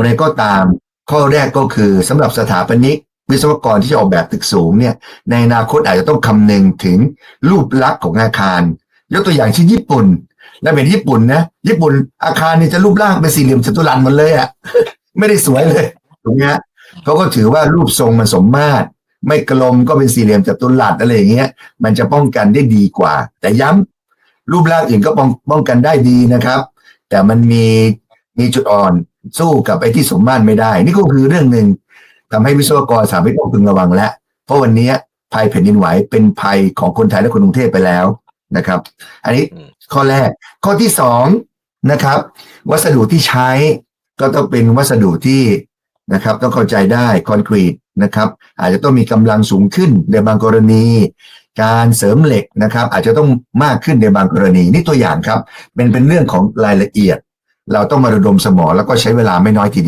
อย่างไรก็ตาม ข้อแรกก็คือสำหรับสถาปนิก วิศวกรที่จะออกแบบตึกสูงเนี่ย ในอนาคตอาจจะต้องคำนึงถึงรูปลักษณ์ของอาคาร ยกตัวอย่างเช่นญี่ปุ่น และเป็นญี่ปุ่นนะญี่ปุ่นอาคารเนี่ยจะรูปร่างเป็นสี่เหลี่ยมจัตุรัสหมดเลยอะ่ะไม่ได้สวยเลยถูกไหมฮะเขาก็ถือว่ารูปทรงมันสมมาตรไม่กลมก็เป็นสี่เหลี่ยมจัตุรัสอะไรอย่างเงี้ย มันจะป้องกันได้ดีกว่า แต่ย้ำรูปร่างอื่นก็ป้องป้องกันได้ดีนะครับ แต่มันมีมีจุดอ่อน สู้กับไอ้ที่สมมาตรไม่ได้ นี่ก็คือเรื่องหนึ่งทำให้วิศวกรสามารถต้องพึงระวังแล้วเพราะวันนี้ภัยแผ่นดินไหวเป็นภัยของคนไทยและคนกรุงเทพไปแล้วนะครับ อันนี้อืมข้อแรก ข้อที่สองนะครับ วัสดุที่ใช้ก็ต้องเป็นวัสดุที่นะครับ ต้องเข้าใจได้คอนกรีตนะครับ อาจจะต้องมีกำลังสูงขึ้นในบางกรณี การเสริมเหล็กนะครับ อาจจะต้องมากขึ้นในบางกรณี นี่ตัวอย่างครับเป็นเป็นเรื่องของรายละเอียด เราต้องมาระดมสมองแล้วก็ใช้เวลาไม่น้อยทีเดียว